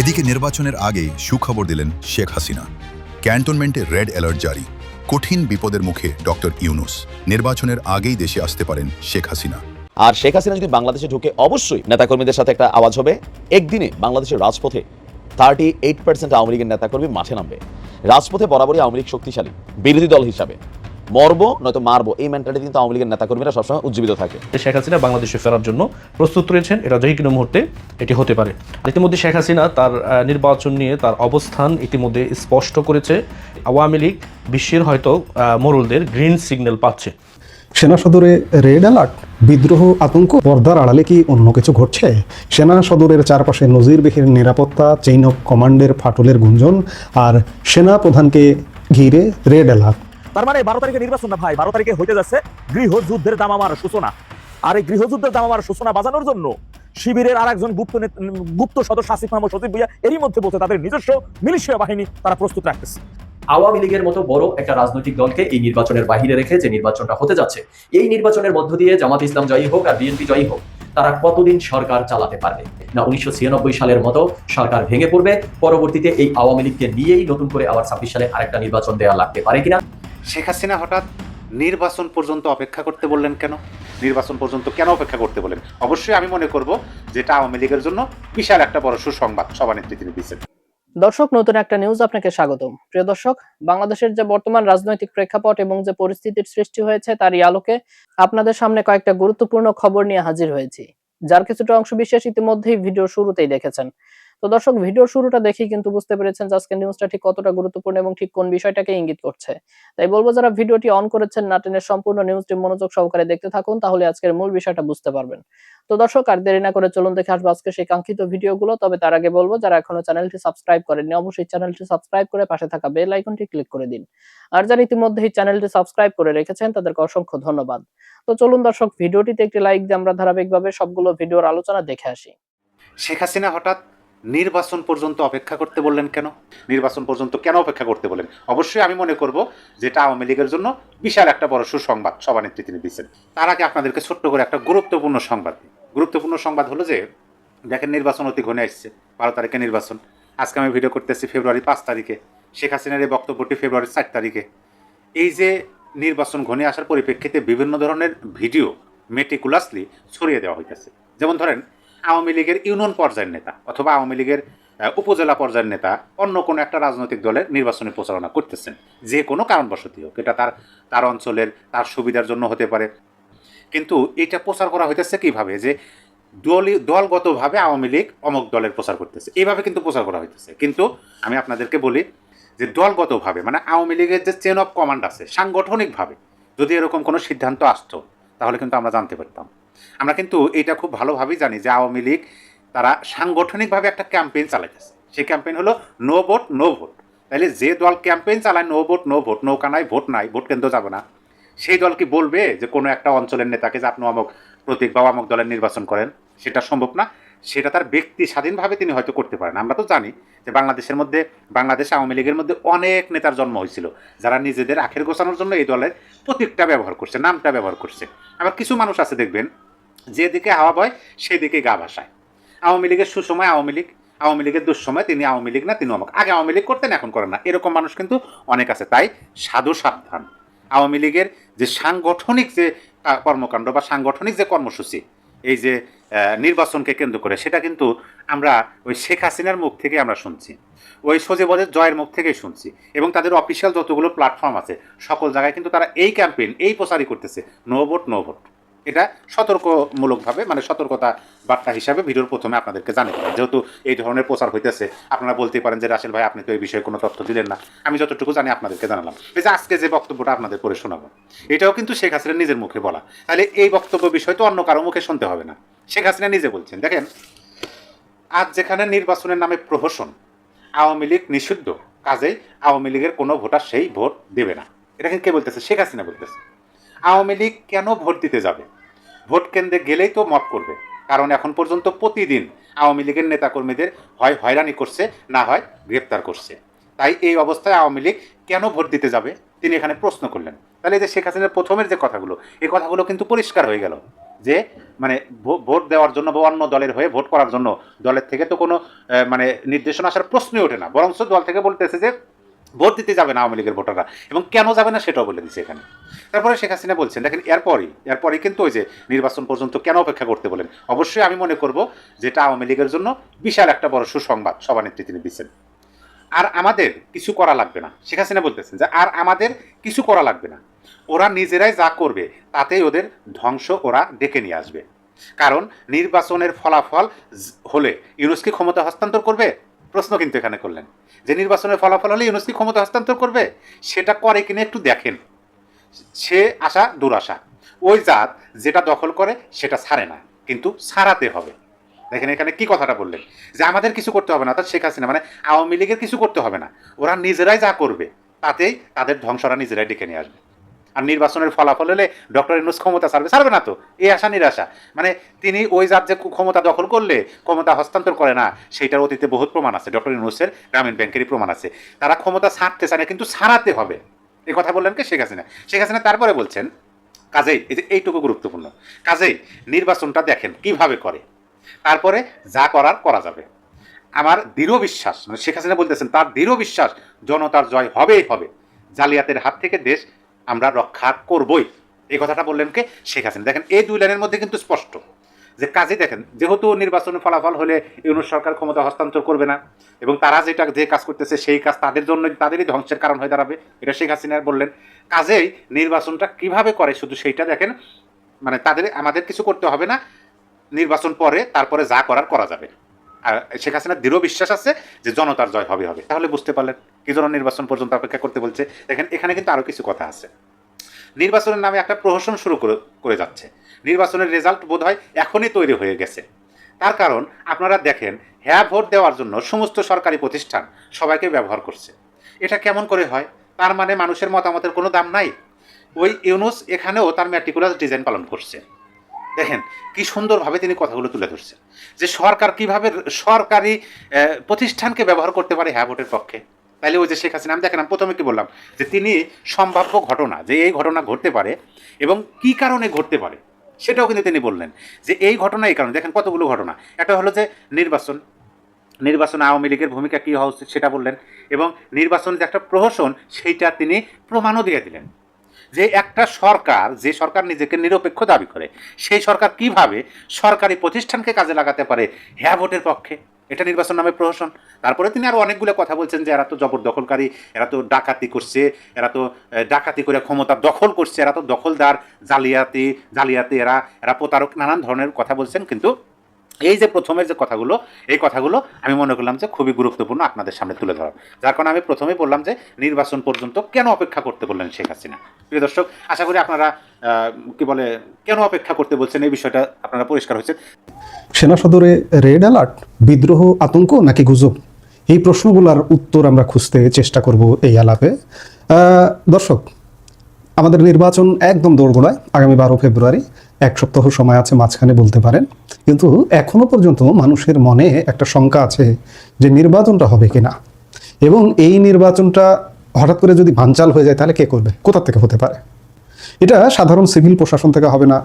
এদিকে নির্বাচনের আগে সুখবর দিলেন শেখ হাসিনা। ক্যান্টনমেন্টে রেড অ্যালার্ট জারি। কঠিন বিপদের মুখে ডক্টর ইউনুস। নির্বাচনের আগেই দেশে আসতে পারেন শেখ হাসিনা। আর শেখ হাসিনা যদি বাংলাদেশে ঢুকে অবশ্যই নেতাকর্মীদের সাথে একটা আওয়াজ হবে। একদিনে বাংলাদেশের রাজপথে থার্টি এইট পার্সেন্ট আওয়ামী লীগের নেতাকর্মী মাঠে নামবে। রাজপথে বরাবরই আওয়ামী লীগ শক্তিশালী, বিরোধী দল হিসাবে। মরবো নয়তো মারবো। এই মেন্টালিটি কিন্তু আওয়ামী লীগের নেতাকর্মীরা সবসময় উজ্জীবিত থাকে। শেখ হাসিনা বাংলাদেশে ফেরার জন্য প্রস্তুত রয়েছেন। এটা যে কোনো মুহূর্তে এটি হতে পারে। ইতিমধ্যে শেখ হাসিনা তার নির্বাচন নিয়ে তার অবস্থান ইতিমধ্যে স্পষ্ট করেছে। আওয়ামী লীগ বিশ্বের হয়তো আহ, মোড়লদের গ্রিন সিগন্যাল পাচ্ছে। সেনা সদরে রেড অ্যালার্ট বিদ্রোহ আতঙ্ক পর্দার আড়ালে কি অন্য কিছু ঘটছে? সেনা সদরের চারপাশে নজিরবিহীন নিরাপত্তা চেইন অফ কমান্ডের ফাটলের গুঞ্জন আর সেনা প্রধানকে ঘিরে রেড অ্যালার্ট। তার মানে বারো তারিখে নির্বাচন না ভাই, বারো তারিখে হইতে যাচ্ছে গৃহযুদ্ধের দামামার সূচনা। আর এই গৃহযুদ্ধের দামামার সূচনা বাজানোর জন্য শিবিরের আর একজন গুপ্ত গুপ্ত সদস্য আসিফ মাহমুদ সচিব ভুইয়া এরই মধ্যে বলছে তাদের নিজস্ব মিলিশিয়া বাহিনী তারা প্রস্তুত রাখতেছে। আওয়ামী লীগের মতো বড় একটা রাজনৈতিক দলকে এই নির্বাচনের বাহিরে রেখে যে নির্বাচনটা হতে যাচ্ছে, এই নির্বাচনের মধ্য দিয়ে জামাত ইসলাম জয়ী হোক আর বিএনপি জয়ী হোক, তারা কতদিন সরকার চালাতে পারবে? না, উনিশশো ছিয়ানব্বই সালের মতো সরকার ভেঙে পড়বে, পরবর্তীতে এই আওয়ামী লীগকে নিয়েই নতুন করে আবার ছাব্বিশ সালে আরেকটা নির্বাচন দেওয়া লাগতে পারে কিনা? শেখ হাসিনা হঠাৎ নির্বাচন পর্যন্ত অপেক্ষা করতে বললেন কেন? নির্বাচন পর্যন্ত কেন অপেক্ষা করতে বলেন? অবশ্যই আমি মনে করব যেটা আওয়ামী লীগের জন্য বিশাল একটা বড় সুসংবাদ, সভানেত্রী তিনি দিচ্ছেন দর্শক, নতুন একটা নিউজ আপনাকে স্বাগতম। প্রিয় দর্শক, বাংলাদেশের যে বর্তমান রাজনৈতিক প্রেক্ষাপট এবং যে পরিস্থিতির সৃষ্টি হয়েছে তারই আলোকে আপনাদের সামনে কয়েকটা গুরুত্বপূর্ণ খবর নিয়ে হাজির হয়েছি। যার কিছুটা অংশ বিশেষ ইতিমধ্যেই ভিডিও শুরুতেই দেখেছেন। তো দর্শক ভিডিওর শুরুটা দেখেই কিন্তু বুঝতে পেরেছেন যে আজকের নিউজটা ঠিক কতটা গুরুত্বপূর্ণ এবং ঠিক কোন বিষয়টাকে ইঙ্গিত করছে। তাই বলব, যারা ভিডিওটি অন করেছেন নাটেনের সম্পূর্ণ নিউজটি মনোযোগ সহকারে দেখতে থাকুন, তাহলে আজকের মূল বিষয়টা বুঝতে পারবেন। তো দর্শক, আর দেরি না করে চলুন দেখে আসব আজকে সেই কাঙ্ক্ষিত ভিডিওগুলো তবে তার আগে বলব, যারা এখনও চ্যানেলটি সাবস্ক্রাইব করেননি, অবশ্যই চ্যানেলটি সাবস্ক্রাইব করে পাশে থাকা বেল আইকনটি ক্লিক করে দিন। আর যারা ইতিমধ্যেই চ্যানেলটি সাবস্ক্রাইব করে রেখেছেন, তাদেরকে অসংখ্য ধন্যবাদ। তো চলুন দর্শক ভিডিওটিতে একটি লাইক দিয়ে আমরা ধারাবাহিকভাবে সবগুলো ভিডিওর আলোচনা দেখে আসি। শেখ হাসিনা হঠাৎ নির্বাচন পর্যন্ত অপেক্ষা করতে বললেন কেন? নির্বাচন পর্যন্ত কেন অপেক্ষা করতে বলেন? অবশ্যই আমি মনে করব যেটা আওয়ামী লীগের জন্য বিশাল একটা বড় সুসংবাদ সভানেত্রী তিনি দিচ্ছেন তার আগে আপনাদেরকে ছোট্ট করে একটা গুরুত্বপূর্ণ সংবাদ গুরুত্বপূর্ণ সংবাদ হলো যে, দেখেন নির্বাচন অতি ঘনে আসছে, বারো তারিখে নির্বাচন। আজকে আমি ভিডিও করতেছি ফেব্রুয়ারি পাঁচ তারিখে। শেখ হাসিনার এই বক্তব্যটি ফেব্রুয়ারি চার তারিখে। এই যে নির্বাচন ঘনে আসার পরিপ্রেক্ষিতে বিভিন্ন ধরনের ভিডিও মেটিকুলাসলি ছড়িয়ে দেওয়া হইতেছে। যেমন ধরেন আওয়ামী লীগের ইউনিয়ন পর্যায়ের নেতা অথবা আওয়ামী লীগের উপজেলা পর্যায়ের নেতা অন্য কোনো একটা রাজনৈতিক দলের নির্বাচনী প্রচারণা করতেছেন। যে কোনো কারণবশতই হোক, এটা তার তার অঞ্চলের, তার সুবিধার জন্য হতে পারে। কিন্তু এটা প্রচার করা হইতেছে কীভাবে? যে দলই, দলগতভাবে আওয়ামী লীগ অমক দলের প্রচার করতেছে। এইভাবে কিন্তু প্রচার করা হইতেছে। কিন্তু আমি আপনাদেরকে বলি যে দলগতভাবে মানে আওয়ামী লীগের যে চেন অফ কমান্ড আছে, সাংগঠনিকভাবে যদি এরকম কোনো সিদ্ধান্ত আসতো, তাহলে কিন্তু আমরা জানতে পারতাম। আমরা কিন্তু এটা খুব ভালোভাবেই জানি যে আওয়ামী লীগ তারা সাংগঠনিকভাবে একটা ক্যাম্পেইন চালাইতেছে। সেই ক্যাম্পেইন হলো নো ভোট নো ভোট তাহলে যে দল ক্যাম্পেইন চালায় নো ভোট নো ভোট নৌকা নাই ভোট নাই ভোট কেন্দ্র যাবে না। সেই দল কি বলবে যে কোনো একটা অঞ্চলের নেতাকে যে আপনি অমক প্রতীক বা অমক দলের নির্বাচন করেন, সেটা সম্ভব না। সেটা তার ব্যক্তি স্বাধীনভাবে তিনি হয়তো করতে পারেন। আমরা তো জানি যে বাংলাদেশের মধ্যে, বাংলাদেশ আওয়ামী লীগের মধ্যে অনেক নেতার জন্ম হয়েছিল, যারা নিজেদের আখের গোছানোর জন্য এই দলের প্রতীকটা ব্যবহার করছে, নামটা ব্যবহার করছে। আবার কিছু মানুষ আছে, দেখবেন যেদিকে হাওয়া বয় সেদিকে গা ভাসায়। আওয়ামী লীগের সুসময় আওয়ামী লীগ, আওয়ামী লীগের দুঃসময় তিনি আওয়ামী লীগ না, তিনি অমুক। আগে আওয়ামী লীগ করতেন, এখন করেন না। এরকম মানুষ কিন্তু অনেক আছে। তাই সাধু সাবধান। আওয়ামী লীগের যে সাংগঠনিক যে কর্মকাণ্ড বা সাংগঠনিক যে কর্মসূচি, এই যে নির্বাচনকে কেন্দ্র করে, সেটা কিন্তু আমরা ওই শেখ হাসিনার মুখ থেকে আমরা শুনছি। ওই সজীবদের জয়ের মুখ থেকেই শুনছি। এবং তাদের অফিসিয়াল যতগুলো প্ল্যাটফর্ম আছে, সকল জায়গায় কিন্তু তারা এই ক্যাম্পেইন এই প্রচারই করতেছে। নো ভোট নো ভোট এটা সতর্কমূলকভাবে মানে সতর্কতা বার্তা হিসাবে ভিডিওর প্রথমে আপনাদেরকে জানাতে পারেন যেহেতু এই ধরনের প্রচার হইতেছে, আপনারা বলতেই পারেন যে রাসেল ভাই, আপনি তো এই বিষয়ে কোনো তথ্য দিলেন না। আমি যতটুকু জানি আপনাদেরকে জানালাম। এই যে আজকে যে বক্তব্যটা আপনাদের পড়ে শোনাবো, এটাও কিন্তু শেখ হাসিনা নিজের মুখে বলা। তাহলে এই বক্তব্য বিষয় তো অন্য কারও মুখে শুনতে হবে না। শেখ হাসিনা নিজে বলছেন, দেখেন, আজ যেখানে নির্বাচনের নামে প্রহসন, আওয়ামী লীগ নিষিদ্ধ, কাজেই আওয়ামী লীগের কোনো ভোটার সেই ভোট দেবে না। এটা কিন্তু কে বলতেছে? শেখ হাসিনা বলতেছে। আওয়ামী লীগ কেন ভোট দিতে যাবে? ভোট কেন্দ্রে গেলেই তো মত করবে। কারণ এখন পর্যন্ত প্রতিদিন আওয়ামী লীগের নেতাকর্মীদের হয় হয়রানি করছে, না হয় গ্রেপ্তার করছে। তাই এই অবস্থায় আওয়ামী লীগ কেন ভোট দিতে যাবে? তিনি এখানে প্রশ্ন করলেন। তাহলে যে শেখ হাসিনার প্রথমের যে কথাগুলো, এই কথাগুলো কিন্তু পরিষ্কার হয়ে গেল যে মানে ভোট দেওয়ার জন্য বা অন্য দলের হয়ে ভোট করার জন্য দলের থেকে তো কোনো মানে নির্দেশনা আসার প্রশ্নই ওঠে না। বরঞ্চ দল থেকে বলতেছে যে ভোট দিতে যাবে না আওয়ামী লীগের ভোটাররা। এবং কেন যাবে না সেটাও বলে দিচ্ছে এখানে। তারপরে শেখ হাসিনা বলছেন, দেখেন এরপরই এরপরই কিন্তু ওই যে নির্বাচন পর্যন্ত কেন অপেক্ষা করতে বলেন? অবশ্যই আমি মনে করব যেটা আওয়ামী লীগের জন্য বিশাল একটা বড় সুসংবাদ সভানেত্রী তিনি দিচ্ছেন। আর আমাদের কিছু করা লাগবে না। শেখ হাসিনা বলতেছেন যে, আর আমাদের কিছু করা লাগবে না। ওরা নিজেরাই যা করবে, তাতেই ওদের ধ্বংস ওরা ডেকে নিয়ে আসবে। কারণ নির্বাচনের ফলাফল হলে ইউনুসকে ক্ষমতা হস্তান্তর করবে প্রশ্ন কিন্তু এখানে করলেন। যে নির্বাচনের ফলাফল হলে ইউনুসকে ক্ষমতা হস্তান্তর করবে, সেটা করে কিনা একটু দেখেন। সে আশা, দুরাশা। ওই জাত যেটা দখল করে, সেটা ছাড়ে না, কিন্তু ছাড়াতে হবে। দেখেন এখানে কি কথাটা বললেন? যে আমাদের কিছু করতে হবে না অর্থাৎ শেখ হাসিনা মানে আওয়ামী লীগের কিছু করতে হবে না। ওরা নিজেরাই যা করবে, তাতেই তাদের ধ্বংসরা নিজেরাই ডেকে নিয়ে আসবে। আর নির্বাচনের ফলাফল হলে ডক্টর ইনুস ক্ষমতা ছাড়বে ছাড়বে না তো? এই আশা নিরাশা। মানে তিনি ওই জাত যে ক্ষমতা দখল করলে ক্ষমতা হস্তান্তর করে না, সেইটার অতীতে বহুত প্রমাণ আছে। ডক্টর ইনুসের গ্রামীণ ব্যাংকেরই প্রমাণ আছে। তারা ক্ষমতা ছাড়তে চায় না, কিন্তু ছাড়াতে হবে। এই কথা বললেন কি? শেখ হাসিনা। শেখ হাসিনা তারপরে বলছেন, কাজেই, এই যে এইটুকু গুরুত্বপূর্ণ, কাজেই নির্বাচনটা দেখেন কীভাবে করে। তারপরে যা করার করা যাবে। আমার দৃঢ় বিশ্বাস মানে শেখ হাসিনা বলতেছেন, তার দৃঢ় বিশ্বাস জনতার জয় হবেই হবে। জালিয়াতের হাত থেকে দেশ আমরা রক্ষা করবই। এই কথাটা বললেন কে? শেখ হাসিনা। দেখেন, এই দুই লাইনের মধ্যে কিন্তু স্পষ্ট যে কাজে দেখেন, যেহেতু নির্বাচনের ফলাফল হলে ইউনুস সরকার ক্ষমতা হস্তান্তর করবে না এবং তারা যেটা যে কাজ করতেছে সেই কাজ তাদের জন্য তাদেরই ধ্বংসের কারণ হয়ে দাঁড়াবে, এটা শেখ হাসিনা বললেন। কাজেই নির্বাচনটা কীভাবে করে? শুধু সেইটা দেখেন মানে তাদের, আমাদের কিছু করতে হবে না, নির্বাচন পরে, তারপরে যা করার করা যাবে। শেখ হাসিনার দৃঢ় বিশ্বাস আছে যে জনতার জয় হবে হবে। তাহলে বুঝতে পারলেন কি জন্য নির্বাচন পর্যন্ত অপেক্ষা করতে বলছে। দেখেন, এখানে কিন্তু আরও কিছু কথা আছে। নির্বাচনের নামে একটা প্রহসন শুরু করে করে যাচ্ছে। নির্বাচনের রেজাল্ট বোধ হয় এখনই তৈরি হয়ে গেছে। তার কারণ আপনারা দেখেন হ্যাঁ ভোট দেওয়ার জন্য সমস্ত সরকারি প্রতিষ্ঠান সবাইকে ব্যবহার করছে। এটা কেমন করে হয়? তার মানে মানুষের মতামতের কোনো দাম নাই। ওই ইউনুস এখানেও তার ম্যাটিকুলাস ডিজাইন পালন করছে। দেখেন কি সুন্দরভাবে তিনি কথাগুলো তুলে ধরছেন। যে সরকার কীভাবে সরকারি প্রতিষ্ঠানকে ব্যবহার করতে পারে হ্যাঁ ভোটের পক্ষে? তাইলে ওই যে শেখ হাসিনা, আমি দেখেন প্রথমে কি বললাম, যে তিনি সম্ভাব্য ঘটনা, যে এই ঘটনা ঘটতে পারে এবং কি কারণে ঘটতে পারে, সেটাও কিন্তু তিনি বললেন। যে এই ঘটনা এই কারণে, দেখেন কতগুলো ঘটনা। একটা হলো যে নির্বাচন, নির্বাচনে আওয়ামী লীগের ভূমিকা কী হওয়া উচিত সেটা বললেন এবং নির্বাচনের যে একটা প্রহসন, সেইটা তিনি প্রমাণও দিয়ে দিলেন। যে একটা সরকার, যে সরকার নিজেকে নিরপেক্ষ দাবি করে, সেই সরকার কীভাবে সরকারি প্রতিষ্ঠানকে কাজে লাগাতে পারে? হ্যাঁ ভোটের পক্ষে। এটা নির্বাচন নামে প্রহসন। তারপরে তিনি আরও অনেকগুলো কথা বলছেন যে, এরা তো জবরদখলকারী, এরা তো ডাকাতি করছে, এরা তো ডাকাতি করে ক্ষমতা দখল করছে, এরা তো দখলদার, জালিয়াতি জালিয়াতি এরা এরা প্রতারক, নানান ধরনের কথা বলছেন। কিন্তু এই যে প্রথমের যে কথাগুলো, এই কথাগুলো আমি মনে করলাম যে খুবই গুরুত্বপূর্ণ আপনাদের সামনে তুলে ধরা যার কারণে আমি প্রথমেই বললাম যে নির্বাচন পর্যন্ত কেন অপেক্ষা করতে বললেন শেখ হাসিনা? প্রিয় দর্শক, আশা করি আপনারা কি বলে, কেন অপেক্ষা করতে বলছেন? এই বিষয়টা আপনারা পরিষ্কার হয়েছে। সেনা সদরে রেড অ্যালার্ট, বিদ্রোহ, আতঙ্ক নাকি গুজব? এই প্রশ্নগুলোর উত্তর আমরা খুঁজতে চেষ্টা করব এই আলাপে। দর্শক আমাদের নির্বাচন একদম দৌড়গোড়ায় আগামী বারো ফেব্রুয়ারি, এক সপ্তাহ সময় আছে মাঝখানে বলতে পারেন। কিন্তু এখনও পর্যন্ত মানুষের মনে একটা শঙ্কা আছে যে নির্বাচনটা হবে কিনা। এবং এই নির্বাচনটা হঠাৎ করে যদি ভাঞ্চাল হয়ে যায়, তাহলে কে করবে? কোথা থেকে হতে পারে? এটা সাধারণ সিভিল প্রশাসন থেকে হবে না।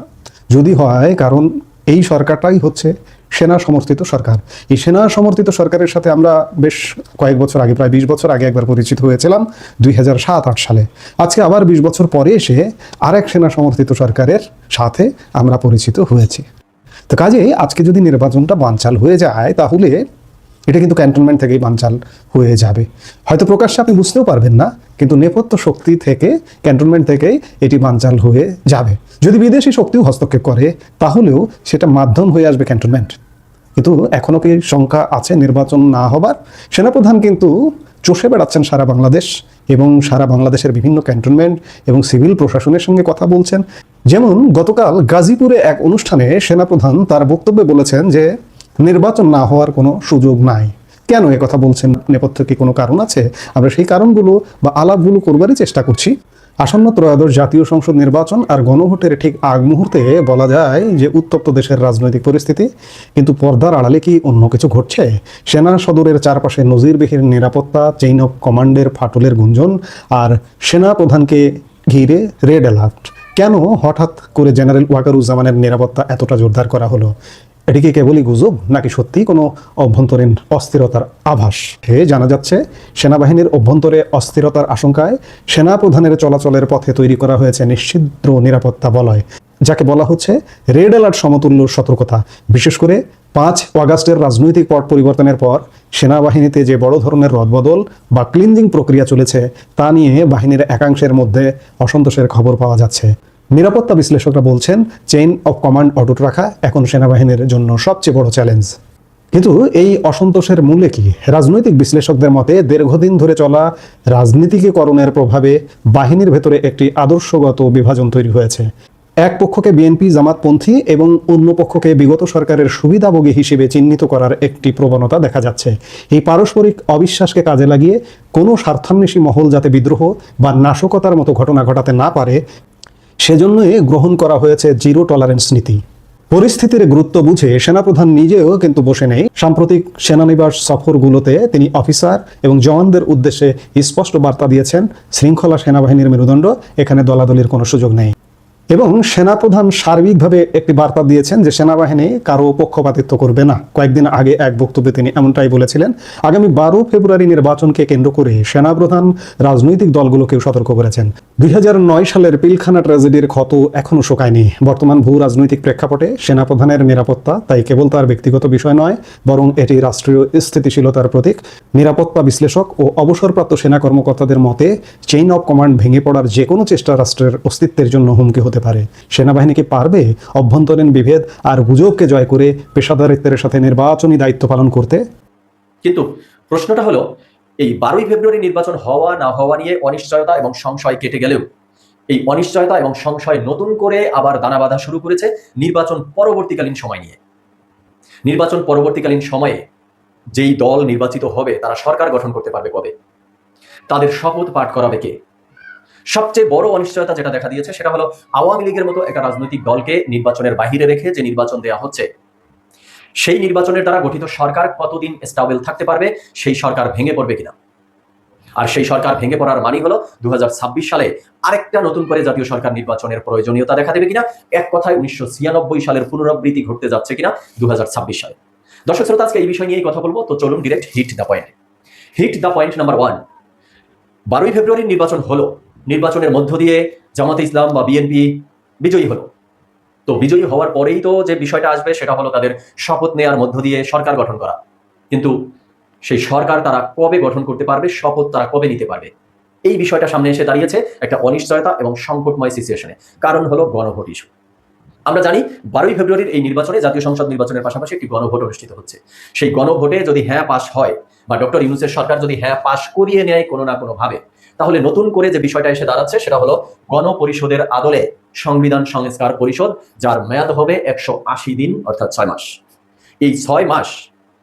যদি হয়, কারণ এই সরকারটাই হচ্ছে সেনা সমর্থিত সরকার। এই সেনা সমর্থিত সরকারের সাথে আমরা বেশ কয়েক বছর আগে, প্রায় বিশ বছর আগে একবার পরিচিত হয়েছিলাম, দুই হাজার সাত, আট সালে। আজকে আবার বিশ বছর পরে এসে আরেক সেনা সমর্থিত সরকারের সাথে আমরা পরিচিত হয়েছি। তো কাজে আজকে যদি নির্বাচনটা বানচাল হয়ে যায়, তাহলে এটা কিন্তু ক্যান্টনমেন্ট থেকেই বানচাল হয়ে যাবে। হয়তো প্রকাশ্যে আপনি বুঝতেও পারবেন না, কিন্তু নেপথ্য শক্তি থেকে ক্যান্টনমেন্ট থেকেই এটি বানচাল হয়ে যাবে। যদি বিদেশি শক্তিও হস্তক্ষেপ করে, তাহলেও সেটা মাধ্যম হয়ে আসবে ক্যান্টনমেন্ট কিন্তু এখনও কি শঙ্কা আছে নির্বাচন না হবার? সেনাপ্রধান কিন্তু চষে বেড়াচ্ছেন সারা বাংলাদেশ এবং সারা বাংলাদেশের বিভিন্ন ক্যান্টনমেন্ট এবং সিভিল প্রশাসনের সঙ্গে কথা বলছেন। যেমন গতকাল গাজীপুরে এক অনুষ্ঠানে সেনাপ্রধান তার বক্তব্যে বলেছেন যে নির্বাচন না হওয়ার কোনো সুযোগ নাই। কেন কথা বলছেন? নেপথ্যে কি কোনো কারণ আছে? আমরা সেই কারণগুলো বা আলাপগুলো করবারই চেষ্টা করছি। আসন্ন ত্রয়োদশ জাতীয় সংসদ নির্বাচন আর গণভোটের ঠিক আগ মুহূর্তে বলা যায় যে উত্তপ্ত দেশের রাজনৈতিক পরিস্থিতি। কিন্তু পর্দার আড়ালে কি অন্য কিছু ঘটছে? সেনা সদরের চারপাশে নজিরবিহীন নিরাপত্তা চেইন অফ কমান্ডের ফাটলের গুঞ্জন আর সেনা প্রধানকে ঘিরে রেড অ্যালার্ট কেন হঠাৎ করে জেনারেল ওয়াকারুজ্জামানের নিরাপত্তা এতটা জোরদার করা হলো? এটি কি কেবলই গুজব নাকি সত্যিই কোনো অভ্যন্তরীণ অস্থিরতার আভাস? হে, জানা যাচ্ছে, সেনাবাহিনীর অভ্যন্তরে অস্থিরতার আশঙ্কায় সেনা প্রধানের চলাচলের পথে তৈরি করা হয়েছে নিশ্চিদ্র নিরাপত্তা বলয়, যাকে বলা হচ্ছে রেড অ্যালার্ট সমতুল্য সতর্কতা। বিশেষ করে পাঁচ অগাস্টের রাজনৈতিক পট পরিবর্তনের পর সেনাবাহিনীতে যে বড় ধরনের রদবদল বা ক্লিনজিং প্রক্রিয়া চলেছে, তা নিয়ে বাহিনীর একাংশের মধ্যে অসন্তোষের খবর পাওয়া যাচ্ছে। নিরাপত্তা বিশ্লেষকরা বলছেন চেইন অফ কমান্ড অটুট রাখা এখন সেনাবাহিনীর জন্য সবচেয়ে বড় চ্যালেঞ্জ কিন্তু এই অসন্তোষের মূলে কি? রাজনৈতিক বিশ্লেষকদের মতে, দীর্ঘদিন ধরে চলা রাজনীতিকীকরণের প্রভাবে বাহিনীর ভেতরে একটি আদর্শগত বিভাজন তৈরি হয়েছে। এক পক্ষকে বিএনপি, জামাতপন্থী এবং অন্য পক্ষকে বিগত সরকারের সুবিধাভোগী হিসেবে চিহ্নিত করার একটি প্রবণতা দেখা যাচ্ছে। এই পারস্পরিক অবিশ্বাসকে কাজে লাগিয়ে কোনো স্বার্থান্বেষী মহল যাতে বিদ্রোহ বা নাশকতার মতো ঘটনা ঘটাতে না পারে সেজন্যই গ্রহণ করা হয়েছে জিরো টলারেন্স নীতি। পরিস্থিতির গুরুত্ব বুঝে সেনাপ্রধান নিজেও কিন্তু বসে নেই। সাম্প্রতিক সেনানিবাস সফরগুলোতে তিনি অফিসার এবং জওয়ানদের উদ্দেশ্যে স্পষ্ট বার্তা দিয়েছেন, শৃঙ্খলা সেনাবাহিনীর মেরুদণ্ড, এখানে দলাদলির কোনো সুযোগ নেই। এবং সেনাপ্রধান সার্বিকভাবে একটি বার্তা দিয়েছেন যে সেনাবাহিনী কারও পক্ষপাতিত্ব করবে না। কয়েকদিন আগে এক বক্তব্যে তিনি এমনটাই বলেছিলেন, আগামী বারো ফেব্রুয়ারি নির্বাচনকে কেন্দ্র করে সেনাপ্রধান রাজনৈতিক দলগুলোকেও সতর্ক করেছেন। দুই হাজার নয় সালের পিলখানা ট্র্যাজেডির ক্ষত এখনও শোকায়নি। বর্তমান ভূ রাজনৈতিক প্রেক্ষাপটে সেনাপ্রধানের নিরাপত্তা তাই কেবল তার ব্যক্তিগত বিষয় নয়, বরং এটি রাষ্ট্রীয় স্থিতিশীলতার প্রতীক। নিরাপত্তা বিশ্লেষক ও অবসরপ্রাপ্ত সেনা কর্মকর্তাদের মতে, চেইন অব কমান্ড ভেঙে পড়ার যে কোনো চেষ্টা রাষ্ট্রের অস্তিত্বের জন্য হুমকি হতে পারে। সেনাবাহিনী কি পারবে অভ্যন্তরীণ বিভেদ আর গুজবকে জয় করে পেশাদারিত্বের সাথে নির্বাচনী দায়িত্ব পালন করতে? কিন্তু প্রশ্নটা হলো, এই বারোই ফেব্রুয়ারি নির্বাচন হওয়া, না হওয়া নিয়ে অনিশ্চয়তা এবং সংশয় কেটে গেলেও? এই অনিশ্চয়তা এবং সংশয় নতুন করে আবার দানা বাঁধা শুরু করেছে নির্বাচন পরবর্তীকালীন সময় নিয়ে। নির্বাচন পরবর্তীকালীন সময়ে যেই দল নির্বাচিত হবে, তারা সরকার গঠন করতে পারবে কবে? তাদের শপথ পাঠ করাবে কে? সবচেয়ে বড় অনিশ্চয়তা যেটা দেখা দিয়েছে সেটা হলো আওয়ামী লীগের মতো একটা রাজনৈতিক দলকে নির্বাচনের বাহিরে রেখে যে নির্বাচন দেওয়া হচ্ছে, সেই নির্বাচনের দ্বারা গঠিত সরকার কতদিন স্টাবেল থাকতে পারবে, সেই সরকার ভেঙে পড়বে কিনা? আর সেই সরকার ভেঙে পড়ার মানে হলো দু সালে আরেকটা নতুন করে জাতীয় সরকার নির্বাচনের প্রয়োজনীয়তা দেখা দেবে কিনা, এক কথায় উনিশশো ছিয়ানব্বই সালের পুনরাবৃত্তি ঘটতে যাচ্ছে কিনা দু হাজার ছাব্বিশ সালে। দর্শক শ্রোতা, আজকে এই বিষয় নিয়েই কথা বলব, তো চলুন direct hit the point hit the point number one বারোই ফেব্রুয়ারির নির্বাচন হলো নির্বাচনের মধ্য দিয়ে জামাতে ইসলাম বা বিএনপি বিজয়ী হলো। তো বিজয়ী হওয়ার পরেই তো যে বিষয়টা আসবে, সেটা হলো তাদের শপথ নেয়ার মধ্য দিয়ে সরকার গঠন করা। কিন্তু সেই সরকার তারা কবে গঠন করতে পারবে, শপথ তারা কবে নিতে পারবে, এই বিষয়টা সামনে এসে দাঁড়িয়েছে একটা অনিশ্চয়তা এবং সংকটময় সিচুয়েশনে কারণ হলো গণভোট ইস্যু আমরা জানি, বারোই ফেব্রুয়ারির এই নির্বাচনে, জাতীয় সংসদ নির্বাচনের পাশাপাশি একটি গণভোট অনুষ্ঠিত হচ্ছে। সেই গণভোটে যদি হ্যাঁ পাশ হয় বা ডক্টর ইউনুসের সরকার যদি হ্যাঁ পাশ করিয়ে নেয় কোনো না কোনো ভাবে তাহলে নতুন করে যে বিষয়টা এসে দাঁড়াচ্ছে সেটা হলো গণপরিষদের আদলে সংবিধান সংস্কার পরিষদ, যার মেয়াদ হবে একশো আশি দিন, অর্থাৎ ছয় মাস। এই ছয় মাস,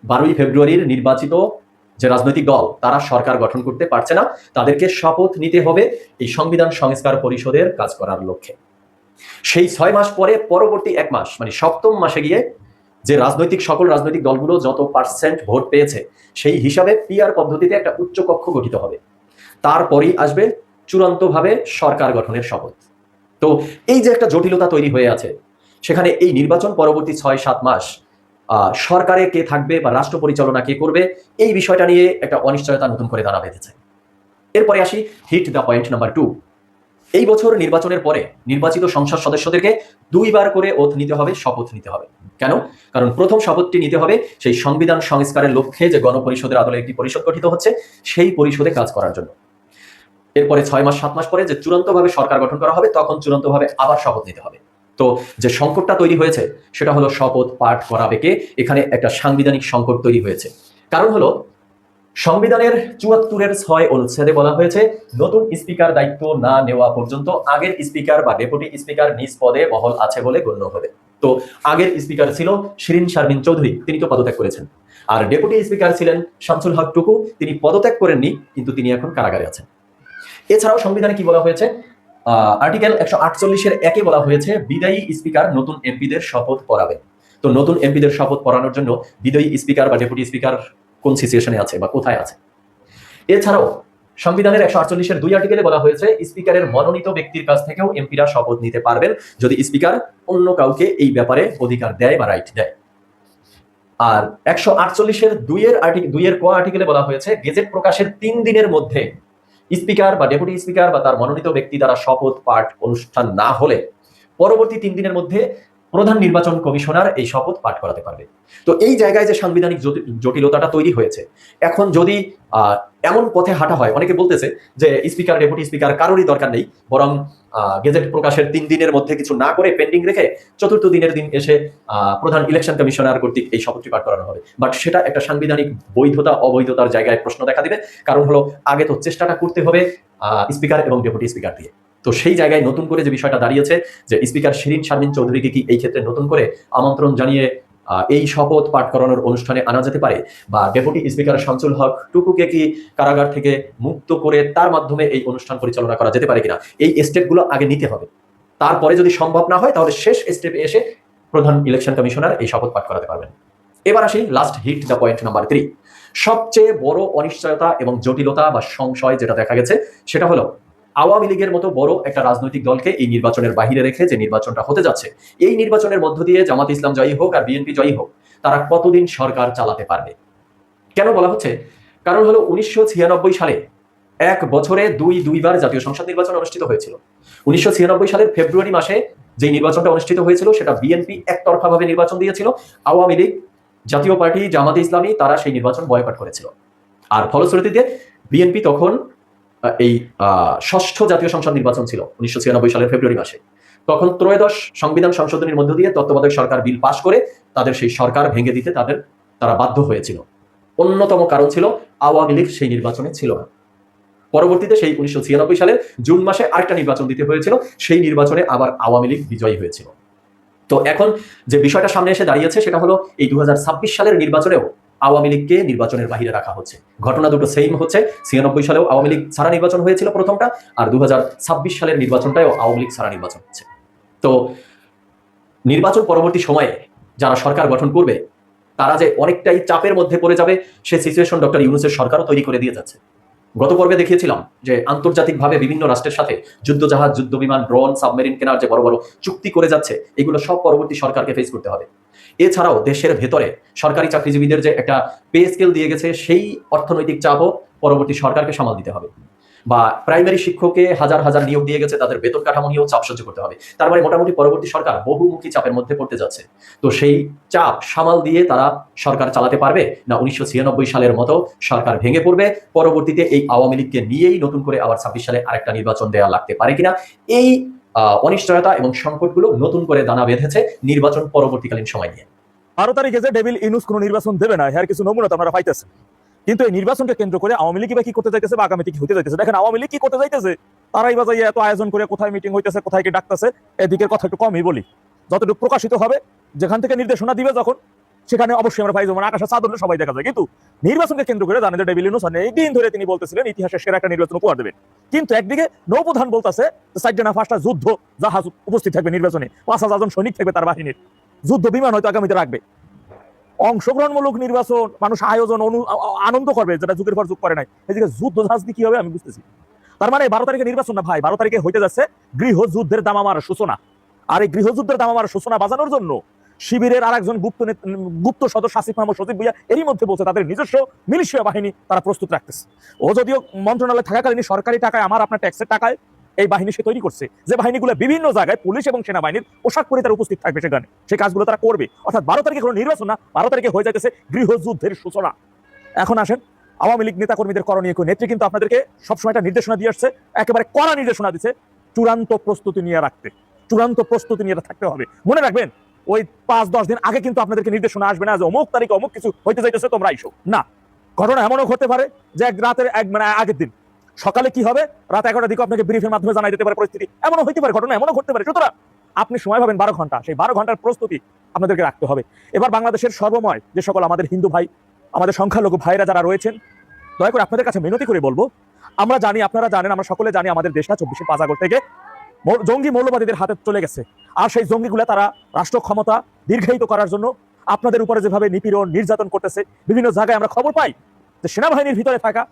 বারোই ফেব্রুয়ারির নির্বাচিত যে রাজনৈতিক দল, তারা সরকার গঠন করতে পারছে না। তাদেরকে শপথ নিতে হবে এই সংবিধান সংস্কার পরিষদের কাজ করার লক্ষ্যে। সেই ছয় মাস পরে, পরবর্তী এক মাস মানে সপ্তম মাসে গিয়ে যে রাজনৈতিক, সকল রাজনৈতিক দলগুলো যত পার্সেন্ট ভোট পেয়েছে, সেই হিসাবে পিআর পদ্ধতিতে একটা উচ্চ কক্ষ গঠিত হবে। তারপরেই আসবে চূড়ান্তভাবে সরকার গঠনের শপথ। তো এই যে একটা জটিলতা তৈরি হয়ে আছে, সেখানে এই নির্বাচন পরবর্তী ছয় সাত মাস সরকারে কে থাকবে বা রাষ্ট্র পরিচালনা কে করবে, এই বিষয়টা নিয়ে একটা অনিশ্চয়তা নতুন করে দাঁড়া বেঁধেছে। এরপরে আসি hit the point number two এই বছর নির্বাচনের পরে নির্বাচিত সংসদ সদস্যদেরকে দুইবার করে ওথ নিতে হবে, শপথ নিতে হবে। কেন? কারণ প্রথম শপথটি নিতে হবে সেই সংবিধান সংস্কারের লক্ষ্যে যে গণপরিষদের আদলে একটি পরিষদ গঠিত হচ্ছে, সেই পরিষদে কাজ করার জন্য। এরপরে ছয় মাস, সাত মাস পরে যে চূড়ান্তভাবে সরকার গঠন করা হবে, তখন চূড়ান্তভাবে আবার শপথ নিতে হবে। তো যে সংকটটা তৈরি হয়েছে, সেটা হলো শপথ পাঠ করাবে কে? এখানে একটা সাংবিধানিক সংকট তৈরি হয়েছে। কারণ হলো, সংবিধানের চুয়াত্তরের ছয় অনুচ্ছেদে বলা হয়েছে, নতুন স্পিকার দায়িত্ব না নেওয়া পর্যন্ত আগের স্পিকার বা ডেপুটি স্পিকার নিজ পদে বহল আছে বলে গণ্য হবে। তো আগের স্পিকার ছিল শিরিন শারমিন চৌধুরী, তিনি তো পদত্যাগ করেছেন। আর ডেপুটি স্পিকার ছিলেন শামসুল হক টুকু, তিনি পদত্যাগ করেননি, কিন্তু তিনি এখন কারাগারে আছেন। এছাড়াও সংবিধানে কি বলা হয়েছে? আর্টিকেল একশো আটচল্লিশের একে বলা হয়েছে, বিদায়ী স্পিকার নতুন এমপিদের শপথ পড়াবে। তো নতুন এমপিদের শপথ পড়ানোর জন্য বিদায়ী স্পিকার বা ডেপুটি স্পিকার কোন সিচুয়েশনে আছে বা কোথায় আছে? এছাড়াও, সংবিধানের একশো আটচল্লিশের দুই আর্টিকেলে বলা হয়েছে, স্পিকারের মনোনীত ব্যক্তির কাছ থেকেও এমপিরা শপথ নিতে পারবেন যদি স্পিকার অন্য কাউকে এই ব্যাপারে অধিকার দেয় বা রাইট দেয়। আর একশো আটচল্লিশের দুইয়ের আর্টিকেল দুইয়ের ক আর্টিকেলে বলা হয়েছে, গেজেট প্রকাশের তিন দিনের মধ্যে স্পিকার বা ডেপুটি স্পিকার বা তার মনোনীত ব্যক্তি দ্বারা শপথ পাঠ অনুষ্ঠান না হলে পরবর্তী তিন দিনের মধ্যে প্রধান নির্বাচন কমিশনার এই শপথ পাঠ করাতে পারবে। তো এই জায়গায় যে সাংবিধানিক জটিলতাটা তৈরি হয়েছে, এখন যদি এমন পথে হাঁটা হয়, অনেকে বলতেছে যে স্পিকার, ডেপুটি স্পিকার কারোরই দরকার নেই, বরং গেজেট প্রকাশের তিন দিনের মধ্যে কিছু না করে পেন্ডিং রেখে চতুর্থ দিনের দিন এসে প্রধান ইলেকশন কমিশনার কর্তৃক এই শপথটি পাঠ করানো হবে। বাট সেটা একটা সাংবিধানিক বৈধতা, অবৈধতার জায়গায় প্রশ্ন দেখা দিবে। কারণ হলো, আগে তো চেষ্টাটা করতে হবে স্পিকার এবং ডেপুটি স্পিকার দিয়ে। তো সেই জায়গায় নতুন করে যে বিষয়টা দাঁড়িয়েছে যে স্পিকার শিরিন শারমিন চৌধুরীকে কি এই ক্ষেত্রে নতুন করে আমন্ত্রণ জানিয়ে এই শপথ পাঠ করানোর অনুষ্ঠানে আনা যেতে পারে? বা ডেপুটি স্পিকার শামসুল হক টুকুকে কি কারাগার থেকে মুক্ত করে তার মাধ্যমে এই অনুষ্ঠান পরিচালনা করা যেতে পারে কিনা? এই স্টেপগুলো আগে নিতে হবে। তারপরে যদি সম্ভব না হয়, তাহলে শেষ স্টেপে এসে প্রধান ইলেকশন কমিশনার এই শপথ পাঠ করাতে পারবেন। এবার আসি last hit the point number three সবচেয়ে বড় অনিশ্চয়তা এবং জটিলতা বা সংশয় যেটা দেখা গেছে, সেটা হলো আওয়ামী লীগের মতো বড় একটা রাজনৈতিক দলকে এই নির্বাচনের বাহিরে রেখে যে নির্বাচনটা হতে যাচ্ছে, এই নির্বাচনের মধ্য দিয়ে জামাত ইসলাম জয়ী হোক আর বিএনপি জয়ী হোক, তারা কতদিন সরকার চালাতে পারবে? কেন বলা হচ্ছে? কারণ হলো উনিশশো ছিয়ানব্বই সালে এক বছরে দুই দুইবার জাতীয় সংসদ নির্বাচন অনুষ্ঠিত হয়েছিল। উনিশশো ছিয়ানব্বই সালের ফেব্রুয়ারি মাসে যে নির্বাচনটা অনুষ্ঠিত হয়েছিল, সেটা বিএনপি একতরফাভাবে নির্বাচন দিয়েছিল। আওয়ামী লীগ, জাতীয় পার্টি, জামাতে ইসলামী, তারা সেই নির্বাচন বয়কট করেছিল। আর ফলশ্রুতিতে বিএনপি তখন এই ষষ্ঠ জাতীয় সংসদ নির্বাচন ছিল উনিশশো ছিয়ানব্বই সালের ফেব্রুয়ারি মাসে। তখন ত্রয়োদশ সংবিধান সংশোধনের মধ্য দিয়ে তত্ত্বাবধায়ক সরকার বিল পাশ করে তাদের সেই সরকার ভেঙে দিতে তাদের, তারা বাধ্য হয়েছিল। অন্যতম কারণ ছিল আওয়ামী লীগ সেই নির্বাচনে ছিল না। পরবর্তীতে সেই উনিশশো ছিয়ানব্বই সালের জুন মাসে আরেকটা নির্বাচন দিতে হয়েছিল, সেই নির্বাচনে আবার আওয়ামী লীগ বিজয়ী হয়েছিল। তো এখন যে বিষয়টা সামনে এসে দাঁড়িয়েছে সেটা হলো এই দু হাজার ছাব্বিশ সালের নির্বাচনেও আওয়ামী লীগকে নির্বাচনের বাহিরে রাখা হচ্ছে। ঘটনা দুটো সেম হচ্ছে। ছিয়ানব্বই সালেও আওয়ামী লীগ ছাড়া নির্বাচন হয়েছিল প্রথমটা, আর দু হাজার ছাব্বিশ সালের নির্বাচনটাও আওয়ামী লীগ ছাড়া নির্বাচন হচ্ছে। তো নির্বাচন পরবর্তী সময়ে যারা সরকার গঠন করবে, তারা যে অনেকটাই চাপের মধ্যে পড়ে যাবে, সে সিচুয়েশন ডক্টর ইউনুসের সরকারও তৈরি করে দিয়ে যাচ্ছে। গত পর্বে দেখিয়েছিলাম যে আন্তর্জাতিকভাবে বিভিন্ন রাষ্ট্রের সাথে যুদ্ধজাহাজ যুদ্ধ বিমান ড্রোন, সাবমেরিন কেনার যে বড় বড় চুক্তি করে যাচ্ছে, এগুলো সব পরবর্তী সরকারকে ফেস করতে হবে। এছাড়াও দেশের ভেতরে সরকারি চাকরিজীবীদের যে একটা পে স্কেল দিয়ে গেছে, সেই অর্থনৈতিক চাপও পরবর্তী সরকারকে সামাল দিতে হবে। বা প্রাইমারি শিক্ষককে হাজার হাজার নিয়োগ দিয়ে গেছে, তাদের বেতন কাঠামো নিয়েও চাপ সহ্য করতে হবে। তার মানে মোটামুটি পরবর্তী সরকার বহুমুখী চাপের মধ্যে পড়তে যাচ্ছে। তো সেই চাপ সামাল দিয়ে তারা সরকার চালাতে পারবে না উনিশশো ছিয়ানব্বই সালের মতো সরকার ভেঙে পড়বে? পরবর্তীতে এই আওয়ামী লীগকে নিয়েই নতুন করে আবার ছাব্বিশ সালে আরেকটা নির্বাচন দেওয়া লাগতে পারে কিনা? এই অনিশ্চয়তা এবং সংকটগুলো নতুন করে দানা বেঁধেছে নির্বাচন পরবর্তীকালীন সময় নিয়ে। বারো তারিখে যে ডেভিল ইনুস কোনো নির্বাচন দেবে না, এর কিছু নমুনা তো আপনারা পাইতেছেন। কিন্তু এই নির্বাচনকে কেন্দ্র করে আওয়ামী লীগ কি করতে চাইতেছে বা আগামীতে কি হতে যাইতেছে? দেখেন, আওয়ামী লীগ কি করতে চাইতেছে তারাই বা এত আয়োজন করে কোথায় মিটিং হইতেছে, কোথায় কি ডাকতেছে, এদিকের কথা একটু কমই বলি। যতটুকু প্রকাশিত হবে, যেখান থেকে নির্দেশনা দিবে যখন সেখানে অবশ্যই আমরা পাই যেমন আকাশে চাঁদ সবাই দেখা যায়। কিন্তু নির্বাচনকে কেন্দ্র করে জানেন যে এই দিন ধরে তিনি বলতেছিলেন, ইতিহাসের সেরা একটা নির্বাচন উপহার দেবেন। কিন্তু একদিকে নৌপ্রধান বলতেছে, সাইডে না যুদ্ধ, জাহাজ উপস্থিত থাকবে নির্বাচনে, পাঁচ হাজার জন সৈনিক থাকবে তার বাহিনীর। যুদ্ধ বিমান হয়তো আগামীতে রাখবে। অংশগ্রহণমূলক নির্বাচন, মানুষ আয়োজন আনন্দ করবে, যেটা যুগের পর যুগ করে নাই। এদিকে যুদ্ধ জাহাজ কি হবে আমি বুঝতেছি তার মানে বারো তারিখে নির্বাচন না ভাই, বারো তারিখে হইতে যাচ্ছে গৃহযুদ্ধের দামামার সূচনা। আর এই গৃহযুদ্ধের দামামার সূচনা বাজানোর জন্য শিবিরের আর একজন গুপ্ত গুপ্ত সদস্য আসিফ মাহমুদ সজিব ভুইয়া এরই মধ্যে বলছে তাদের নিজস্ব মিলিশিয়া বাহিনী তারা প্রস্তুত রাখতেছে। ও যদিও মন্ত্রণালয় থাকাকালীন সরকারি টাকায় আমার আপনার ট্যাক্সের টাকায় এই বাহিনী সে তৈরি করছে। যে বাহিনীগুলো বিভিন্ন জায়গায় পুলিশ এবং সেনাবাহিনীর পোশাক পরে তারা উপস্থিত থাকবে সেখানে। সেই কাজগুলো তারা করবে। অর্থাৎ বারো তারিখে কোনো নির্বাচন না, বারো তারিখে হয়ে যাইতেছে গৃহযুদ্ধের সূচনা। এখন আসেন, আওয়ামী লীগ নেতাকর্মীদের করণীয় কেউ নেত্রী কিন্তু আপনাদেরকে সবসময় একটা নির্দেশনা দিয়ে আসছে, একেবারে কড়া নির্দেশনা দিচ্ছে, চূড়ান্ত প্রস্তুতি নিয়ে রাখতে। চূড়ান্ত প্রস্তুতি নিয়ে থাকতে হবে। মনে রাখবেন ওই পাঁচ, দশ দিন আগে কিন্তু আপনাদেরকে নির্দেশনা আসবে না যে অমুক তারিখে অমুক কিছু হইতে যাইতেছে, তোমরা আইসো। না, ঘটনা এমনও ঘটতে পারে যে এক রাতের এক মানে আগের দিন। সকালে কি হবে? রাত এগারোটার দিকে আপনাকে ব্রিফের মাধ্যমে জানাই দিতে পারে পরিস্থিতি। এমনও হইতে পারে, ঘটনা এমনও ঘটতে পারে। সুতরাং আপনি সময় পাবেন বারো ঘণ্টা। সেই বারো ঘণ্টার প্রস্তুতি আপনাদেরকে রাখতে হবে। এবার বাংলাদেশের সর্বময় যে সকল আমাদের হিন্দু ভাই, আমাদের সংখ্যালঘু ভাইরা যারা রয়েছেন, দয়া করে আপনাদের কাছে মিনতি করে বলব, আমরা জানি, আপনারা জানেন, আমরা সকলে জানি আমাদের দেশটা চব্বিশে পাঁচ আগস্ট থেকে জঙ্গি মৌলবাদীদের হাতে চলে গেছে। আর সেই জঙ্গিগুলো তারা রাষ্ট্র ক্ষমতা দীর্ঘায়িত করার জন্য আপনাদের উপরে যেভাবে নিপীড়ন, নির্যাতন করতেছে, বিভিন্ন জায়গায় আমরা খবর পাই যে সেনাবাহিনীর ভিতরে থাকা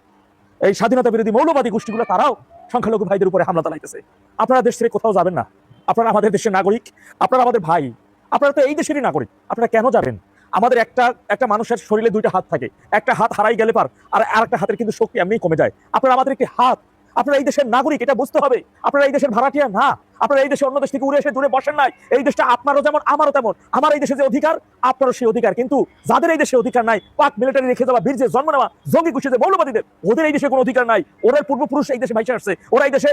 এই স্বাধীনতা বিরোধী মৌলবাদী গোষ্ঠীগুলো তারাও সংখ্যালঘু ভাইদের উপরে হামলা চালাইতেছে। আপনারা দেশ ছেড়ে কোথাও যাবেন না। আপনারা আমাদের দেশের নাগরিক, আপনারা আমাদের ভাই, আপনারা তো এই দেশেরই নাগরিক, আপনারা কেন যাবেন? আমাদের একটা একটা মানুষের শরীরে দুইটা হাত থাকে, একটা হাত হারাই গেলে পার, আর আরেকটা হাতের কিন্তু শক্তি এমনি কমে যায়। আপনারা আমাদের একটি হাত আপনারা এই দেশের নাগরিক এটা বুঝতে হবে। আপনারা এই দেশের ভাড়াটিয়া না। আপনারা এই দেশে অন্য দেশ থেকে উড়ে এসে দূরে বসেন নাই। এই দেশটা আপনারও যেমন, আমারও তেমন। আমার এই দেশে যে অধিকার, আপনারও সেই অধিকার। কিন্তু যাদের এই দেশে অধিকার নাই, পাক মিলিটারি রেখে যাওয়া বীর্যে জন্ম নেওয়া, জঙ্গি ঘুষিতে মৌলবাদীদের, ওদের এই দেশে কোনো অধিকার নাই। ওদের পূর্বপুরুষ এই দেশে ভাইসে আসছে। ওরা এই দেশে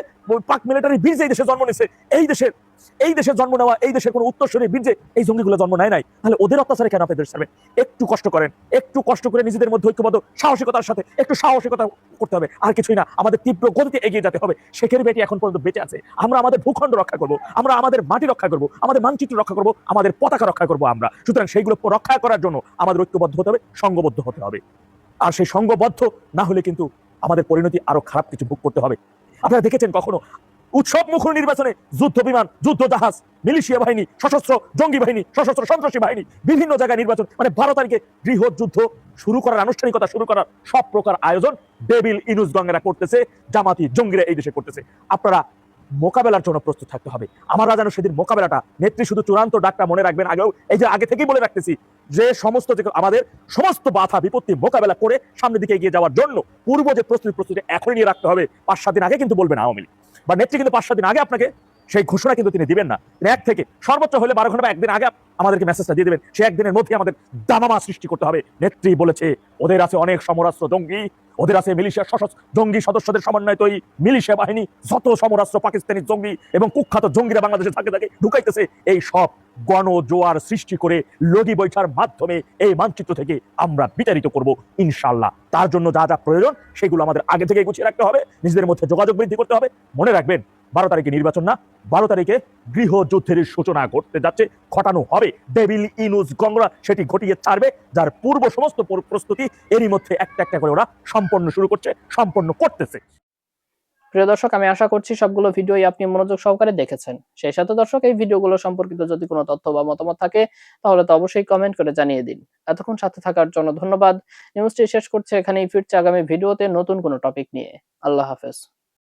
পাক মিলিটারি বীর্যে এই দেশে জন্ম নিছে, এই দেশের এই দেশের জন্ম নেওয়া, এই দেশের কোনো উত্তরসূরি বীর্যে এই জঙ্গিগুলো জন্ম নেয় নাই। তাহলে ওদের অত্যাচারে কেন আপনি দেশ ছাড়বেন একটু কষ্ট করেন? একটু কষ্ট করে নিজেদের মধ্যে ঐক্যবদ্ধ, সাহসিকতার সাথে একটু সাহসিকতা করতে হবে। আর কিছুই না, আমাদের তীব্র গতিতে এগিয়ে যেতে হবে। শেখের বেটি এখন পর্যন্ত বেঁচে আছে। আমরা আমাদের ভূখণ্ড রক্ষা করব, আমরা আমাদের মাটি রক্ষা করব, আমাদের মানচিত্র রক্ষা করব, আমাদের পতাকা রক্ষা করব আমরা। সুতরাং সেইগুলো রক্ষা করার জন্য আমাদের ঐক্যবদ্ধ হতে হবে সংঘবদ্ধ হতে হবে। আর সেই সংঘবদ্ধ না হলে কিন্তু আমাদের পরিণতি আরও খারাপ কিছু ভোগ করতে হবে। আপনারা দেখেছেন কখনো উৎসব মুখর নির্বাচনে যুদ্ধ বিমান, যুদ্ধ জাহাজ, মিলিশিয়া বাহিনী, সশস্ত্র জঙ্গি বাহিনী, সশস্ত্র সন্ত্রাসী বাহিনী, বিভিন্ন জায়গায় নির্বাচন মানে বারো তারিখে বৃহৎ যুদ্ধ শুরু করার, আনুষ্ঠানিকতা শুরু করার সব প্রকার আয়োজন ডেবিল ইনুস গঙ্গেরা করতেছে, জামাতি জঙ্গিরা এই দেশে করতেছে। আপনারা মোকাবেলার জন্য প্রস্তুত থাকতে হবে। আমরা যেন সেদিন মোকাবেলাটা, নেত্রী শুধু চূড়ান্ত ডাকটা মনে রাখবেন আগেও, এই যে আগে থেকেই বলে রাখতেছি, যে সমস্ত যে আমাদের সমস্ত বাধা বিপত্তি মোকাবেলা করে সামনের দিকে এগিয়ে যাওয়ার জন্য পূর্ব যে প্রস্তুতি প্রস্তুতি এখনই নিয়ে রাখতে হবে। পাঁচ, সাত দিন আগে কিন্তু বলবেন আওয়ামী লীগ। বা নেত্রী কিন্তু পাঁচ, সাত দিন আগে আপনাকে সেই ঘোষণা কিন্তু তিনি দিবেন না। তিনি এক থেকে সর্বোচ্চ হলে বারো ঘণ্টা একদিন আগে আমাদেরকে মেসেজটা দিয়ে দেবেন। সে একদিনের মধ্যে আমাদের দামামা সৃষ্টি করতে হবে। নেত্রী বলেছে, ওদের আছে অনেক সমরাস্ত্র জঙ্গি, ওদের আছে মিলিশিয়া সশস্ত্র জঙ্গি সদস্যদের সমন্বয় তৈরি মিলিশিয়া বাহিনী। যত সমরাস্ত্র পাকিস্তানি জঙ্গি এবং কুখ্যাত জঙ্গিরা বাংলাদেশে থাকে থাকে ঢুকাইতেছে। এই সব গণ জোয়ার সৃষ্টি করে লগি বৈঠার মাধ্যমে এই মানচিত্র থেকে আমরা বিতাড়িত করব ইনশাল্লাহ তার জন্য যা যা প্রয়োজন সেগুলো আমাদের আগে থেকে গুছিয়ে রাখতে হবে। নিজেদের মধ্যে যোগাযোগ বৃদ্ধি করতে হবে। মনে রাখবেন বারো তারিখে নির্বাচন না, বারো তারিখে গৃহযুদ্ধের সূচনা ঘটতে যাচ্ছে, ঘটানো হবে। ডেভিল ইনুজ গঙ্গরা সেটি ঘটিয়ে ছাড়বে, যার পূর্ব সমস্ত প্রস্তুতি এরই মধ্যে একটা একটা করে ওরা সম্পন্ন শুরু করছে, সম্পন্ন করতেছে। প্রিয় দর্শক, আমি আশা করছি সবগুলো ভিডিওই আপনি মনোযোগ সহকারে দেখেছেন। সেই সাথে দর্শক, এই ভিডিওগুলো সম্পর্কিত যদি কোনো তথ্য বা মতামত থাকে, তাহলে তো অবশ্যই কমেন্ট করে জানিয়ে দিন। এতক্ষণ সাথে থাকার জন্য ধন্যবাদ। নিউজটি শেষ করছে এখানেই, ফিরছে আগামী ভিডিওতে নতুন কোনো টপিক নিয়ে। আল্লাহ হাফেজ।